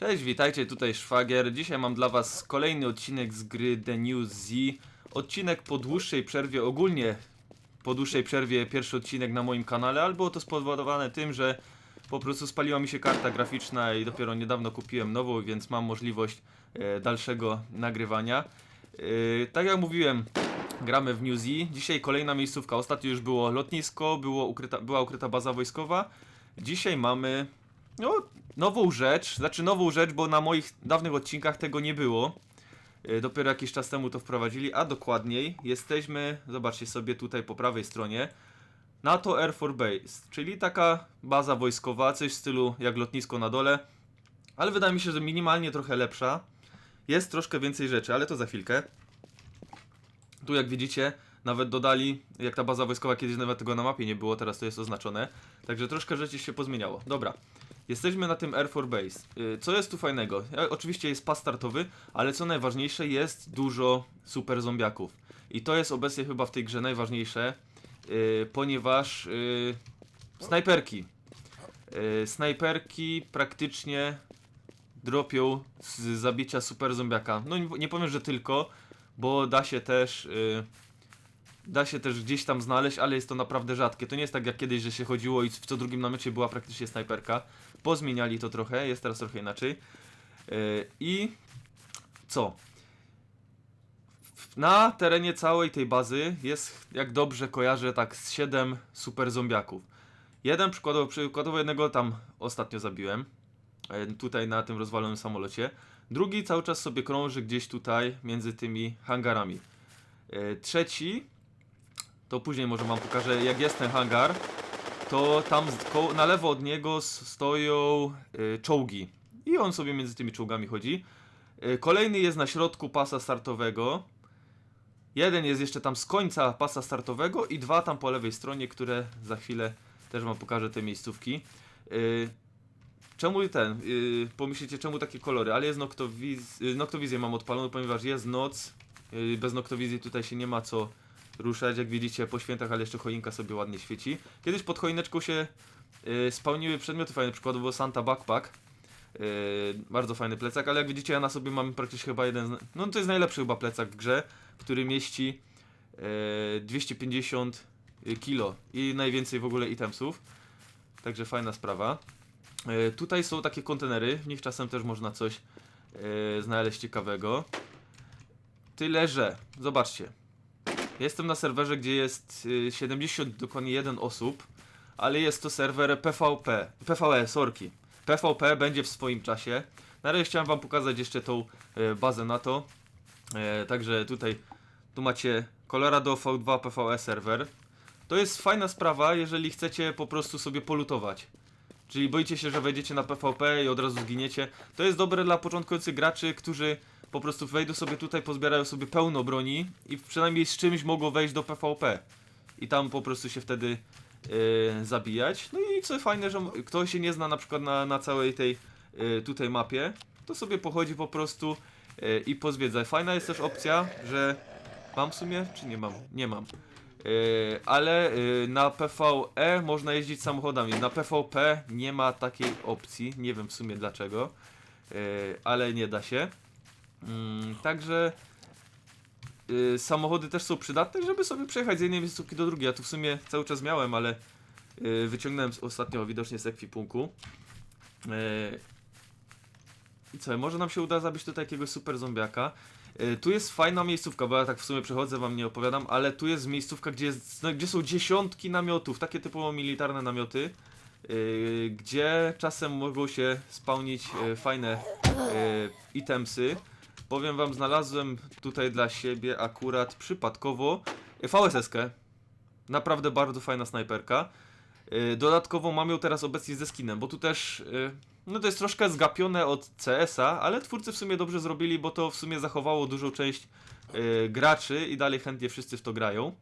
Cześć, witajcie, tutaj Szwagier. Dzisiaj mam dla was kolejny odcinek z gry The New Z. Odcinek po dłuższej przerwie, ogólnie po dłuższej przerwie pierwszy odcinek na moim kanale, ale było to spowodowane tym, że po prostu spaliła mi się karta graficzna i dopiero niedawno kupiłem nową, więc mam możliwość e, dalszego nagrywania. E, tak jak mówiłem, gramy w New Z. Dzisiaj kolejna miejscówka. Ostatnio już było lotnisko, było ukryta, była ukryta baza wojskowa. Dzisiaj mamy no, nową rzecz, znaczy nową rzecz, bo na moich dawnych odcinkach tego nie było. Yy, Dopiero jakiś czas temu to wprowadzili, a dokładniej jesteśmy, zobaczcie sobie tutaj po prawej stronie, NATO Air Force Base, czyli taka baza wojskowa, coś w stylu jak lotnisko na dole, ale wydaje mi się, że minimalnie trochę lepsza. Jest troszkę więcej rzeczy, ale to za chwilkę. Tu jak widzicie, nawet dodali, jak ta baza wojskowa kiedyś nawet tego na mapie nie było, teraz to jest oznaczone. Także troszkę rzeczy się pozmieniało. Dobra, jesteśmy na tym Air Force Base. Y, Co jest tu fajnego? Oczywiście jest pas startowy, ale co najważniejsze, jest dużo super zombiaków. I to jest obecnie chyba w tej grze najważniejsze, y, ponieważ y, snajperki. Snajperki praktycznie dropią z zabicia super zombiaka. No nie, powiem, że tylko, bo da się też da się też gdzieś tam znaleźć, ale jest to naprawdę rzadkie. To nie jest tak jak kiedyś, że się chodziło i w co drugim namiocie była praktycznie snajperka. Pozmieniali to trochę, jest teraz trochę inaczej. Y, I co? Na terenie całej tej bazy jest, jak dobrze kojarzę, tak z 7 super zombiaków. Jeden przykładowo, przykładowo jednego tam ostatnio zabiłem. e, Tutaj na tym rozwalonym samolocie. Drugi cały czas sobie krąży gdzieś tutaj między tymi hangarami. E, Trzeci, to później może wam pokażę, jak jest ten hangar, to tam na lewo od niego stoją e, czołgi. I on sobie między tymi czołgami chodzi. E, Kolejny jest na środku pasa startowego. Jeden jest jeszcze tam z końca pasa startowego i dwa tam po lewej stronie, które za chwilę też wam pokażę te miejscówki. Yy, czemu ten? Pomyślicie, czemu takie kolory? Ale jest noktowiz... noktowizję mam odpaloną, ponieważ jest noc. Bez noktowizji tutaj się nie ma co ruszać. Jak widzicie po świętach, ale jeszcze choinka sobie ładnie świeci. Kiedyś pod choineczką się yy, spełniły przedmioty fajne, przykładowo Santa Backpack. Yy, bardzo fajny plecak, ale jak widzicie ja na sobie mam praktycznie chyba jeden, z... no to jest najlepszy chyba plecak w grze, który mieści yy, 250 kilo i najwięcej w ogóle itemsów. Także fajna sprawa. Yy, tutaj są takie kontenery, w nich czasem też można coś yy, znaleźć ciekawego. Tyle, że zobaczcie. Jestem na serwerze, gdzie jest yy, 70 dokładnie 1 osób, ale jest to serwer PvP, PvE, sorki. PvP będzie w swoim czasie. Na razie chciałem wam pokazać jeszcze tą e, bazę na to. E, także tutaj tu macie Colorado V2 PvE serwer. To jest fajna sprawa, jeżeli chcecie po prostu sobie polutować. Czyli boicie się, że wejdziecie na PvP i od razu zginiecie. To jest dobre dla początkujących graczy, którzy po prostu wejdą sobie tutaj, pozbierają sobie pełno broni i przynajmniej z czymś mogą wejść do PvP. I tam po prostu się wtedy e, zabijać. No i co fajne, że m- kto się nie zna na przykład na, na całej tej e, tutaj mapie, to sobie pochodzi po prostu e, i pozwiedza. Fajna jest też opcja, że mam w sumie, czy nie mam? Nie mam. E, ale e, na PvE można jeździć samochodami. Na PvP nie ma takiej opcji. Nie wiem w sumie dlaczego, e, ale nie da się. Mm, także y, samochody też są przydatne, żeby sobie przejechać z jednej miejscówki do drugiej. Ja tu w sumie cały czas miałem, ale y, wyciągnąłem ostatnio widocznie z ekwipunku. Y, I co, może nam się uda zabić tutaj jakiegoś super zombiaka. Y, tu jest fajna miejscówka, bo ja tak w sumie przechodzę, wam nie opowiadam, ale tu jest miejscówka, gdzie, jest, no, gdzie są dziesiątki namiotów, takie typowo militarne namioty, y, gdzie czasem mogą się spełnić y, fajne y, itemsy. Powiem wam, znalazłem tutaj dla siebie akurat przypadkowo VSS-kę. Naprawdę bardzo fajna snajperka. Yy, Dodatkowo mam ją teraz obecnie ze skinem, bo tu też, yy, no to jest troszkę zgapione od CS-a, ale twórcy w sumie dobrze zrobili, bo to w sumie zachowało dużą część yy, graczy i dalej chętnie wszyscy w to grają.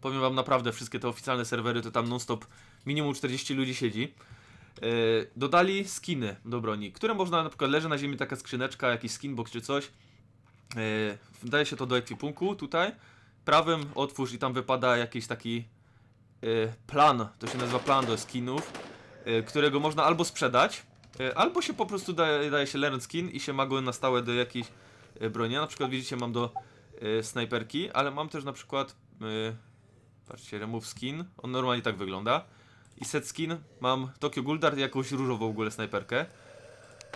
Powiem wam naprawdę, wszystkie te oficjalne serwery to tam non-stop minimum 40 ludzi siedzi. Yy, dodali skiny do broni, które można na przykład leży na ziemi taka skrzyneczka, jakiś skinbox czy coś. Yy, daje się to do ekwipunku tutaj. Prawym otwórz i tam wypada jakiś taki yy, plan, to się nazywa plan do skinów, którego można albo sprzedać, E, Albo się po prostu daje, daje się learn skin i się ma go na stałe do jakiejś e, broni. Ja na przykład widzicie mam do e, snajperki, ale mam też na przykład e, patrzcie, remove skin, on normalnie tak wygląda. I set skin mam Tokyo Gouldart i jakąś różową w ogóle snajperkę.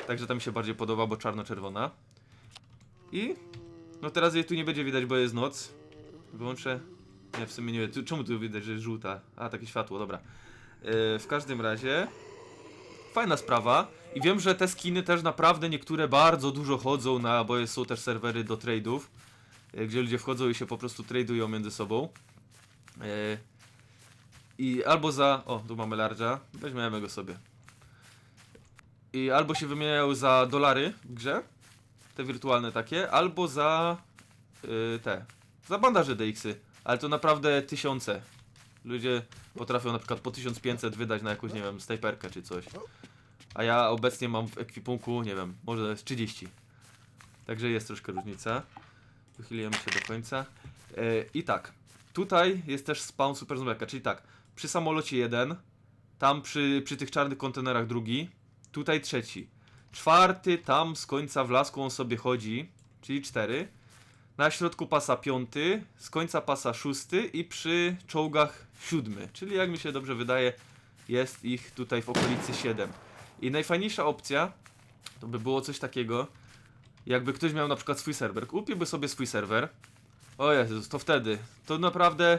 Także ta mi się bardziej podoba, bo czarno-czerwona. I no teraz jej tu nie będzie widać, bo jest noc. Wyłączę. Nie, w sumie nie wiem. Czemu tu widać, że jest żółta? A, takie światło, dobra. E, w każdym razie. Fajna sprawa. I wiem, że te skiny też naprawdę niektóre bardzo dużo chodzą na, bo są też serwery do trade'ów, e, gdzie ludzie wchodzą i się po prostu tradują między sobą. E, I albo za. O, tu mamy large'a. Weźmiemy go sobie. I albo się wymieniają za dolary w grze, te wirtualne takie, albo za y, te, za bandaże DX-y, ale to naprawdę tysiące. Ludzie potrafią na przykład po 1500 wydać na jakąś, nie wiem, snajperkę czy coś. A ja obecnie mam w ekwipunku, nie wiem, może z 30. Także jest troszkę różnica. Wychylujemy się do końca. E, I tak, tutaj jest też spawn super zombiaka, czyli tak, przy samolocie jeden, tam przy, przy tych czarnych kontenerach drugi, tutaj trzeci. Czwarty tam z końca w lasku on sobie chodzi, czyli cztery. Na środku pasa piąty, z końca pasa szósty i przy czołgach siódmy. Czyli jak mi się dobrze wydaje, jest ich tutaj w okolicy 7. I najfajniejsza opcja to by było coś takiego, jakby ktoś miał na przykład swój serwer. Kupiłby sobie swój serwer. O Jezus, to wtedy. To naprawdę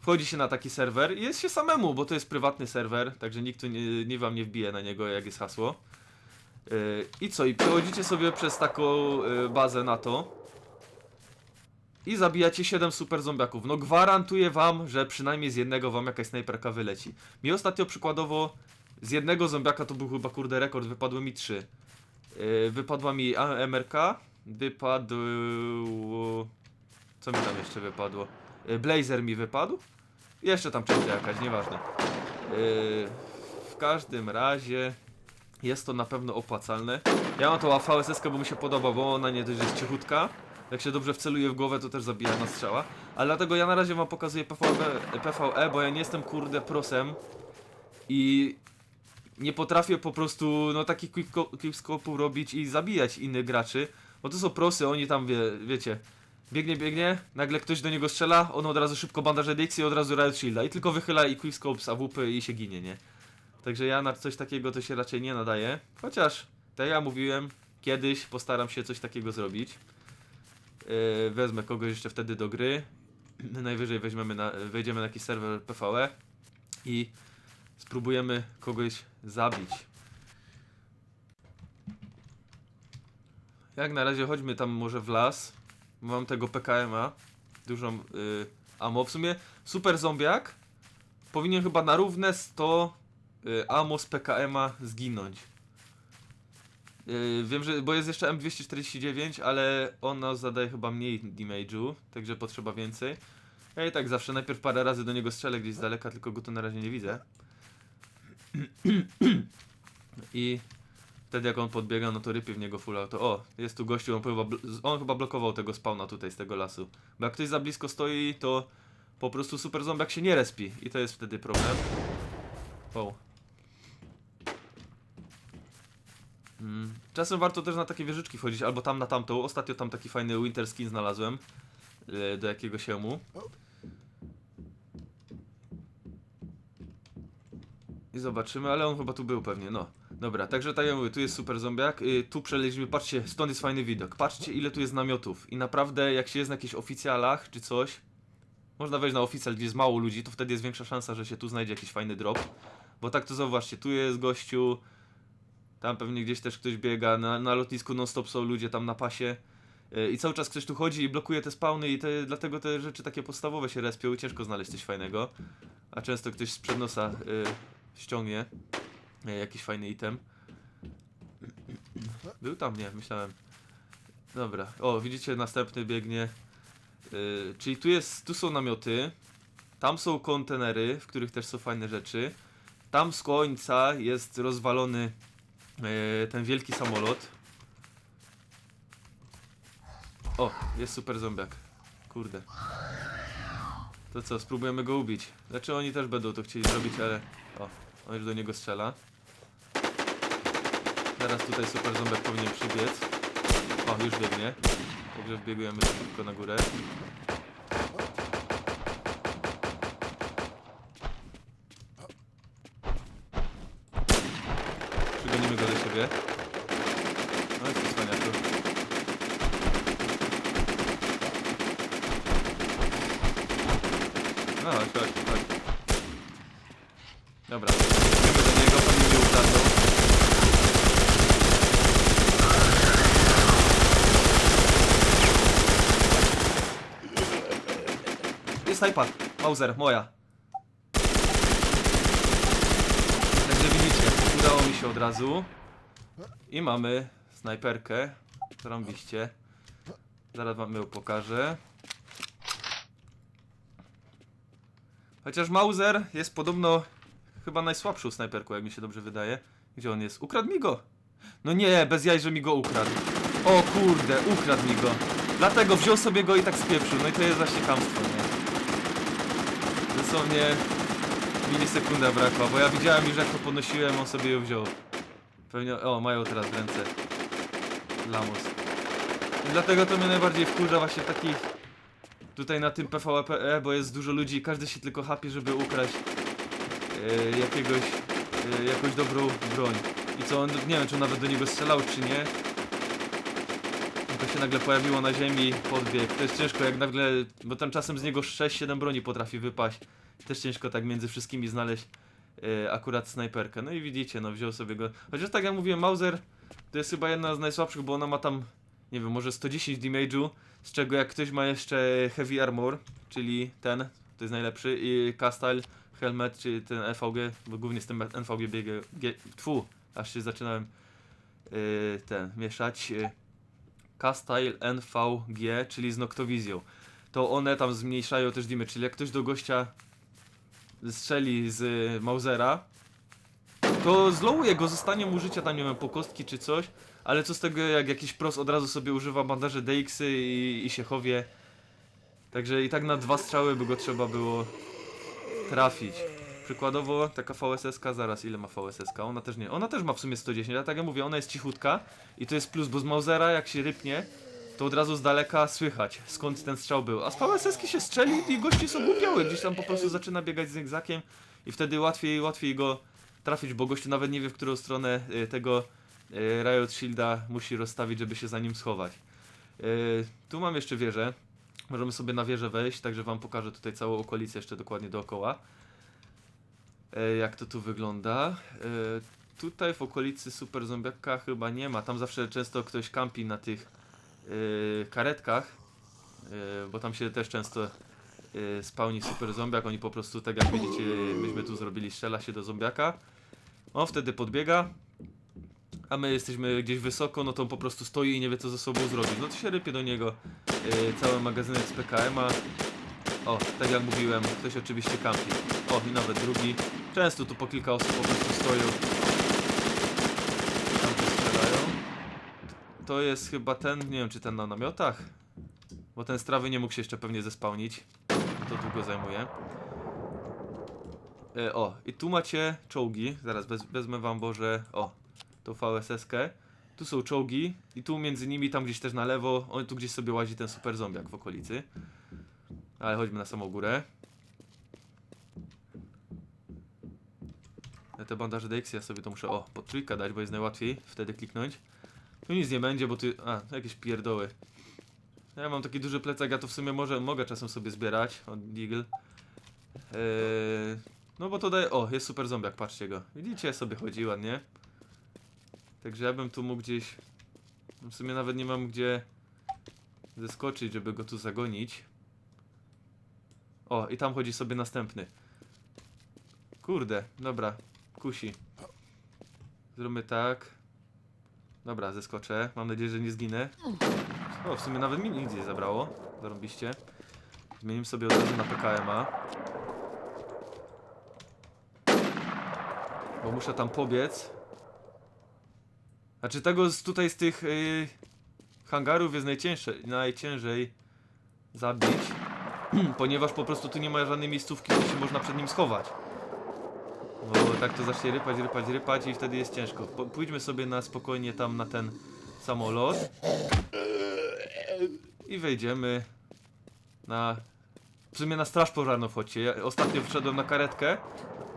wchodzi się na taki serwer i jest się samemu, bo to jest prywatny serwer, także nikt tu nie, nie wam nie wbije na niego, jak jest hasło. Yy, I co? I przechodzicie sobie przez taką yy, bazę na to. I zabijacie 7 super zombiaków. No gwarantuję wam, że przynajmniej z jednego wam jakaś snajperka wyleci. Mi ostatnio przykładowo z jednego zombiaka to był chyba kurde rekord, wypadły mi 3. Yy, wypadła mi MRK, wypadł... Co mi tam jeszcze wypadło? Yy, Blazer mi wypadł. Jeszcze tam trzecia jakaś, nieważne. Yy, w każdym razie jest to na pewno opłacalne. Ja mam tą AVSS, bo mi się podoba, bo ona nie dość, jest cichutka. Jak się dobrze wceluje w głowę, to też zabija na strzała. Ale dlatego ja na razie wam pokazuję PVE, PVE bo ja nie jestem kurde prosem. I nie potrafię po prostu no takich quick- quickscope'ów robić i zabijać innych graczy. Bo to są prosy, oni tam wie, wiecie. Biegnie, biegnie, nagle ktoś do niego strzela, on od razu szybko bandaże DX i od razu Riot Shielda. I tylko wychyla i quickscope AWP i się ginie, nie? Także ja na coś takiego to się raczej nie nadaje. Chociaż, tak ja mówiłem, kiedyś postaram się coś takiego zrobić. Yy, wezmę kogoś jeszcze wtedy do gry. Najwyżej weźmiemy na, wejdziemy na jakiś serwer PvE i spróbujemy kogoś zabić. Jak na razie chodźmy tam może w las. Mam tego PKM-a. Dużą yy, ammo. W sumie super zombiak powinien chyba na równe 100 y, ammo z PKM-a zginąć. Y, wiem, że. Bo jest jeszcze M249, ale ona zadaje chyba mniej damage'u, także potrzeba więcej. Ja i tak zawsze najpierw parę razy do niego strzelę gdzieś z daleka, tylko go tu na razie nie widzę. I wtedy jak on podbiega, no to rypie w niego full auto. O, jest tu gościu, on chyba, on chyba blokował tego spawna tutaj z tego lasu. Bo jak ktoś za blisko stoi, to po prostu super zombiak się nie respi. I to jest wtedy problem. Wow. Mm. Czasem warto też na takie wieżyczki wchodzić, albo tam na tamtą. Ostatnio tam taki fajny winter skin znalazłem. e, Do jakiegoś siemu. I zobaczymy, ale on chyba tu był pewnie, no. Dobra, także tak jak mówię, tu jest super zombiak, y, tu przeleźliśmy, patrzcie, stąd jest fajny widok. Patrzcie ile tu jest namiotów. I naprawdę jak się jest na jakichś oficjalach czy coś, można wejść na oficjal, gdzie jest mało ludzi, to wtedy jest większa szansa, że się tu znajdzie jakiś fajny drop. Bo tak to zauważcie, tu jest gościu, tam pewnie gdzieś też ktoś biega, na, na lotnisku non stop są ludzie tam na pasie. Y, I cały czas ktoś tu chodzi i blokuje te spawny i te, dlatego te rzeczy takie podstawowe się respią i ciężko znaleźć coś fajnego. A często ktoś z przednosa y, ściągnie jakiś fajny item. Był tam? Nie, myślałem. Dobra, o widzicie następny biegnie. Y, czyli tu jest, tu są namioty, tam są kontenery, w których też są fajne rzeczy. Tam z końca jest rozwalony y, ten wielki samolot. O, jest super zombiak. Kurde. To co, spróbujemy go ubić. Znaczy oni też będą to chcieli zrobić, ale... O, on już do niego strzela. Teraz tutaj super ząbek powinien przybiec. O, już biegnie. Także wbiegujemy szybko na górę. Przygonimy go do siebie. No i co cwaniaku. No, chodź, chodź. Dobra, idziemy do niego, pan mnie ukradł. IPad, Mauser, moja. Także widzicie, udało mi się od razu. I mamy snajperkę, rąbiście. Zaraz wam ją pokażę. Chociaż Mauser jest podobno chyba najsłabszą snajperką, jak mi się dobrze wydaje. Gdzie on jest? Ukradł mi go! No nie, bez jaj, że mi go ukradł. O kurde, ukradł mi go. Dlatego wziął sobie go i tak spieprzył. No i to jest właśnie kamstwo, nie? Dosłownie milisekunda brakła, bo ja widziałem już jak to podnosiłem, on sobie ją wziął. Pewnie, o, mają teraz w ręce. Lamus. I dlatego to mnie najbardziej wkurza właśnie takich tutaj na tym PvP, E, bo jest dużo ludzi i każdy się tylko hapie, żeby ukraść e, jakiegoś, e, jakąś dobrą broń. I co on, nie wiem czy on nawet do niego strzelał czy nie. To się nagle pojawiło na ziemi, podbieg. To jest ciężko jak nagle, bo tam czasem z niego 6-7 broni potrafi wypaść. Też ciężko tak między wszystkimi znaleźć e, akurat snajperkę. No i widzicie, no wziął sobie go. Chociaż tak jak mówiłem, Mauser to jest chyba jedna z najsłabszych, bo ona ma tam, nie wiem, może 110 damage'u, z czego jak ktoś ma jeszcze Heavy Armor, czyli ten, to jest najlepszy, i Castile Helmet, czyli ten NVG, bo głównie z tym NVG biegę, tfu, aż się zaczynałem yy, ten, mieszać. Yy, Castile NVG, czyli z Noctowizją. To one tam zmniejszają też dimy, czyli jak ktoś do gościa strzeli z y, Mausera, to zlowuje go, zostanie mu życia tam, nie wiem, po kostki czy coś, ale co z tego, jak jakiś pros od razu sobie używa bandaże DX-y i, i się chowie. Także i tak na dwa strzały by go trzeba było trafić. Przykładowo taka VSS-ka, zaraz ile ma VSS-ka? Ona też nie, ona też ma w sumie 110, ale tak jak mówię, ona jest cichutka i to jest plus, bo z Mausera jak się rypnie, to od razu z daleka słychać skąd ten strzał był. A z VSS-ki się strzeli i gości są głupiały, gdzieś tam po prostu zaczyna biegać z zygzakiem i wtedy łatwiej, łatwiej go trafić, bo gościu nawet nie wie w którą stronę y, tego y, Riot Shielda musi rozstawić, żeby się za nim schować. Y, tu mam jeszcze wieżę. Możemy sobie na wieżę wejść, także wam pokażę tutaj całą okolicę jeszcze dokładnie dookoła. Y, jak to tu wygląda. Y, tutaj w okolicy Super Zombiaka chyba nie ma. Tam zawsze często ktoś kampi na tych y, karetkach, bo tam się też często spawni super zombiak, oni po prostu tak jak widzicie, myśmy tu zrobili, strzela się do zombiaka. On wtedy podbiega, a my jesteśmy gdzieś wysoko, no to on po prostu stoi i nie wie co ze sobą zrobić. No to się rypie do niego cały magazynek z PKM-a. O, tak jak mówiłem, ktoś oczywiście kampi. O, i nawet drugi. Często tu po kilka osób po prostu stoją. Tam się strzelają. To jest chyba ten, nie wiem czy ten na namiotach? Bo ten z trawy nie mógł się jeszcze pewnie zespałnić. To długo zajmuje. E, o, i tu macie czołgi. Zaraz wez, wezmę wam Boże. O, tą VSS-kę. Tu są czołgi i tu między nimi, tam gdzieś też na lewo, on tu gdzieś sobie łazi ten super zombiak w okolicy. Ale chodźmy na samą górę. Ja te bandaże DX ja sobie to muszę, o, pod trójkę dać, bo jest najłatwiej wtedy kliknąć. Tu nic nie będzie, bo tu, a, jakieś pierdoły. Ja mam taki duży plecak, ja to w sumie może, mogę czasem sobie zbierać od Deagle. Eee, no bo to daje, o, jest super zombiak, patrzcie go. Widzicie, sobie chodzi ładnie. Także ja bym tu mógł gdzieś, w sumie nawet nie mam gdzie zeskoczyć, żeby go tu zagonić. O, i tam chodzi sobie następny. Kurde, dobra, kusi. Zróbmy tak. Dobra, zeskoczę. Mam nadzieję, że nie zginę. O, w sumie nawet mi nic nie zabrało. Zarobiście. Zmienimy sobie od razu na PKM-a. Bo muszę tam pobiec. Znaczy tego z, tutaj z tych yy, hangarów jest najcięższe, najciężej zabić. ponieważ po prostu tu nie ma żadnej miejscówki, gdzie się można przed nim schować. Bo tak to zacznie rypać, rypać, rypać i wtedy jest ciężko. Po, pójdźmy sobie na spokojnie tam na ten samolot. I wejdziemy na... W sumie na straż pożarną wchodźcie. Ja ostatnio wszedłem na karetkę.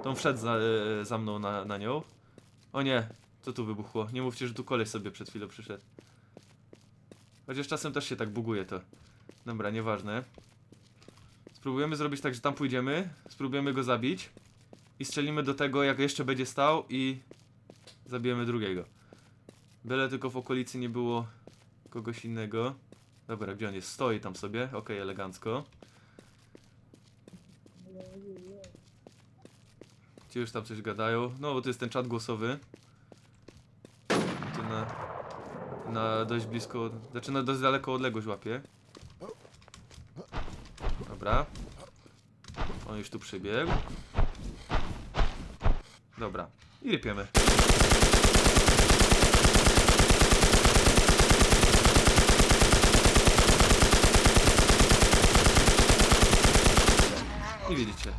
On wszedł za, e, za mną na, na nią. O nie, co tu wybuchło? Nie mówcie, że tu koleś sobie przed chwilą przyszedł. Chociaż czasem też się tak buguje to. Dobra, nieważne. Spróbujemy zrobić tak, że tam pójdziemy, spróbujemy go zabić i strzelimy do tego, jak jeszcze będzie stał i zabijemy drugiego. Byle tylko w okolicy nie było kogoś innego. Dobra, gdzie on jest? Stoi tam sobie. Okej, elegancko. Ci już tam coś gadają. No, bo to jest ten czat głosowy. Tu na, na dość blisko, znaczy na dość daleko odległość łapie. Dobra. On już tu przybiegł. Dobra. I rypiemy. I widzicie.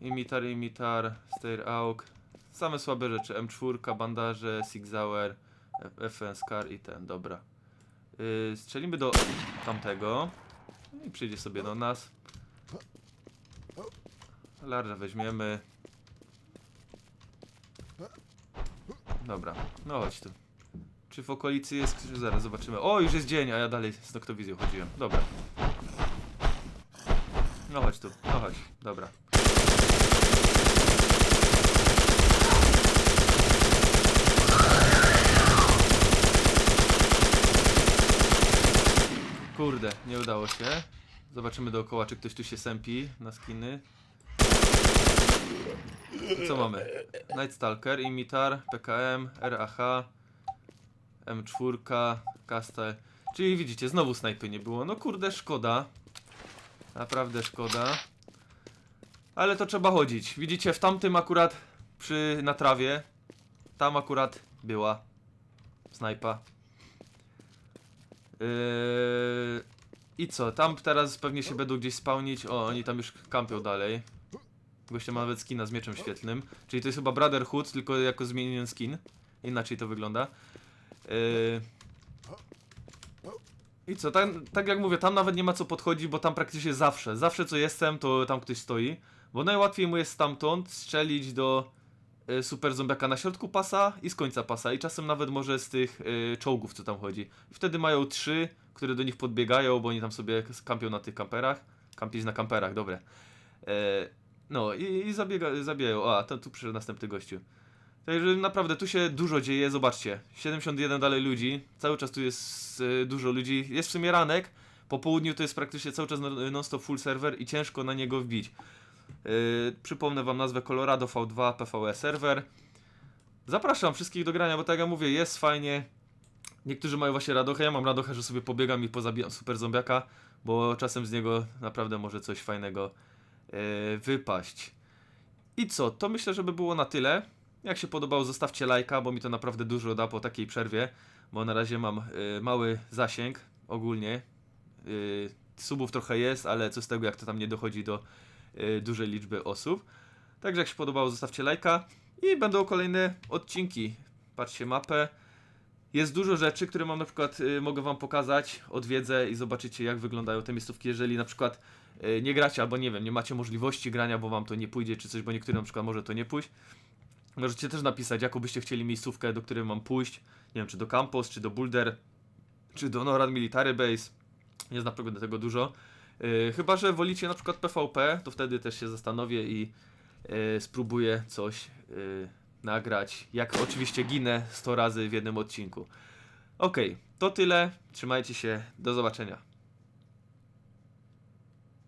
Imitar, imitar, stair auk. Same słabe rzeczy. M4, bandaże, Six Hour, FN Scar i ten, dobra. Yy, strzelimy do tamtego. I przyjdzie sobie do nas. Larża weźmiemy. Dobra, no chodź tu. Czy w okolicy jest... Zaraz zobaczymy. O, już jest dzień, a ja dalej z noktowizją chodziłem. Dobra. No chodź tu, no chodź. Dobra. Kurde, nie udało się. Zobaczymy dookoła, czy ktoś tu się sępi na skiny. Co mamy? Night Stalker, Imitar, PKM, RAH, M4, Kastel. Czyli widzicie, znowu snajpy nie było. No kurde, szkoda. Naprawdę szkoda. Ale to trzeba chodzić. Widzicie, w tamtym akurat przy na trawie, tam akurat była snajpa. Yy... I co? Tam teraz pewnie się będą gdzieś spełnić. O, oni tam już kampią dalej. Goście ma nawet skina z mieczem świetlnym. Czyli to jest chyba Brotherhood, tylko jako zmieniony skin. Inaczej to wygląda. Yy... I co? Tak, tak jak mówię, tam nawet nie ma co podchodzić, bo tam praktycznie zawsze, zawsze co jestem, to tam ktoś stoi. Bo najłatwiej mu jest stamtąd strzelić do super zombiaka na środku pasa i z końca pasa. I czasem nawet może z tych y, czołgów, co tam chodzi. Wtedy mają trzy, które do nich podbiegają, bo oni tam sobie kampią na tych kamperach. Kampić na kamperach, dobre. E, no i, i zabiega, zabijają. A, to tu przyszedł następny gościu. Także naprawdę tu się dużo dzieje, zobaczcie. 71 dalej ludzi, cały czas tu jest dużo ludzi. Jest w sumie ranek, po południu to jest praktycznie cały czas non- non-stop full server i ciężko na niego wbić. Yy, przypomnę wam nazwę Colorado V2 PvE serwer. Zapraszam wszystkich do grania, bo tak jak mówię, jest fajnie. Niektórzy mają właśnie radochę, ja mam radochę, że sobie pobiegam i pozabijam super zombiaka, bo czasem z niego naprawdę może coś fajnego yy, wypaść. I co, to myślę, że by było na tyle. Jak się podobało, zostawcie lajka, bo mi to naprawdę dużo da po takiej przerwie, bo na razie mam y, mały zasięg ogólnie. Y, subów trochę jest, ale co z tego, jak to tam nie dochodzi do y, dużej liczby osób. Także jak się podobało, zostawcie lajka i będą kolejne odcinki. Patrzcie mapę. Jest dużo rzeczy, które mam na przykład, y, mogę wam pokazać, odwiedzę i zobaczycie jak wyglądają te miejscówki, jeżeli na przykład y, nie gracie albo nie wiem, nie macie możliwości grania, bo wam to nie pójdzie czy coś, bo niektórym na przykład może to nie pójść. Możecie też napisać, jaką byście chcieli miejscówkę, do której mam pójść. Nie wiem, czy do Campos, czy do Boulder, czy do Norad Military Base. Znam naprawdę tego dużo. Yy, chyba, że wolicie na przykład PvP, to wtedy też się zastanowię i yy, spróbuję coś yy, nagrać. Jak oczywiście ginę 100 razy w jednym odcinku. Okej, to tyle. Trzymajcie się. Do zobaczenia.